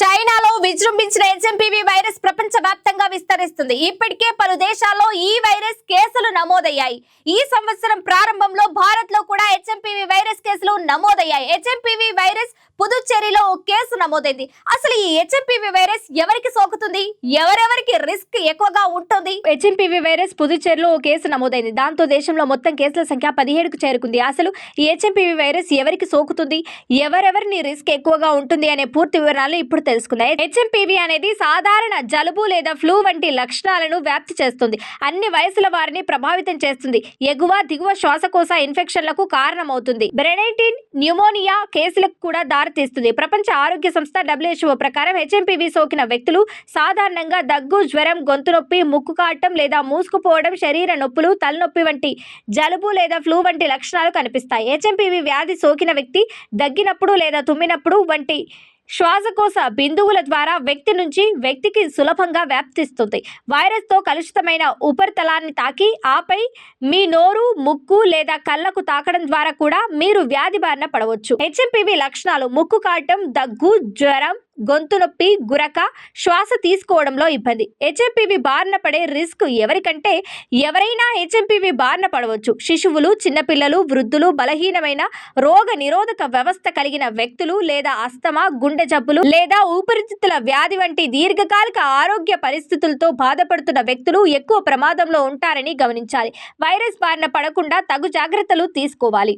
చైనాలో విజృంభించిన HMPV virus ప్రపంచ వ్యాప్తంగా విస్తరిస్తుంది. ఇప్పటికే పలు దేశాల్లో ఈ వైరస్ కేసులు నమోదయ్యాయి. ఈ సంవత్సరం ప్రారంభంలో భారత్లో కూడా హెచ్ఎంపీవీ వైరస్ కేసులు నమోదయ్యాయి. హెచ్ఎంపీవీ వైరస్ పుదుచ్చేరిలో ఓ కేసు నమోదైంది. అసలు ఈ హెచ్ఎంపీవీ వైరస్ ఎవరికి సోకుతుంది? ఎవరెవరికి రిస్క్ ఎక్కువగా ఉంటుంది? హెచ్ఎంపీవీ వైరస్ పుదుచ్చేరిలో ఓ కేసు నమోదైంది. దాంతో దేశంలో మొత్తం కేసుల సంఖ్య పదిహేడుకు చేరుకుంది. అసలు ఈ హెచ్ఎంపీవీ వైరస్ ఎవరికి సోకుతుంది? ఎవరెవరిని రిస్క్ ఎక్కువగా ఉంటుంది అనే పూర్తి వివరాలు ఇప్పుడు తెలుసుకుందాం. హెచ్ఎంపీవీ అనేది సాధారణ జలుబు లేదా ఫ్లూ వంటి లక్షణాలను వ్యాప్తి చేస్తుంది. అన్ని వయసుల వారిని ప్రభావితం చేస్తుంది. ఎగువ దిగువ శ్వాసకోశ ఇన్ఫెక్షన్లకు కారణమవుతుంది. బ్రెనైటిన్ న్యూమోనియా కేసులకు కూడా దారి దారితీస్తుంది ప్రపంచ ఆరోగ్య సంస్థ డబ్ల్యూహెచ్ఓ ప్రకారం హెచ్ఎంపీవీ సోకిన వ్యక్తులు సాధారణంగా దగ్గు జ్వరం గొంతు నొప్పి ముక్కు కాటం లేదా మూసుకుపోవడం శరీర నొప్పులు తలనొప్పి వంటి జలుబు లేదా ఫ్లూ వంటి లక్షణాలు కనిపిస్తాయి. హెచ్ఎంపీవీ వ్యాధి సోకిన వ్యక్తి దగ్గినప్పుడు లేదా తుమ్మినప్పుడు వంటి శ్వాసకోశ బిందువుల ద్వారా వ్యక్తి నుంచి వ్యక్తికి సులభంగా వ్యాప్తిస్తుంది. వైరస్తో కలుషితమైన ఉపరితలాన్ని తాకి ఆపై మీ నోరు ముక్కు లేదా కళ్ళకు తాకడం ద్వారా కూడా మీరు వ్యాధి బారిన పడవచ్చు. హెచ్ఎంపీవీ లక్షణాలు ముక్కు కాటం దగ్గు జ్వరం గొంతు నొప్పి గురక శ్వాస తీసుకోవడంలో ఇబ్బంది. హెచ్ఎంపీవి బారిన పడే రిస్క్ ఎవరికంటే ఎవరైనా హెచ్ఎంపీవి బారిన పడవచ్చు. శిశువులు చిన్నపిల్లలు వృద్ధులు బలహీనమైన రోగ నిరోధక వ్యవస్థ కలిగిన వ్యక్తులు లేదా అస్తమా గుండె జబ్బులు లేదా ఊపిరితిత్తుల వ్యాధి వంటి దీర్ఘకాలిక ఆరోగ్య పరిస్థితులతో బాధపడుతున్న వ్యక్తులు ఎక్కువ ప్రమాదంలో ఉంటారని గమనించాలి. వైరస్ బారిన పడకుండా తగు జాగ్రత్తలు తీసుకోవాలి.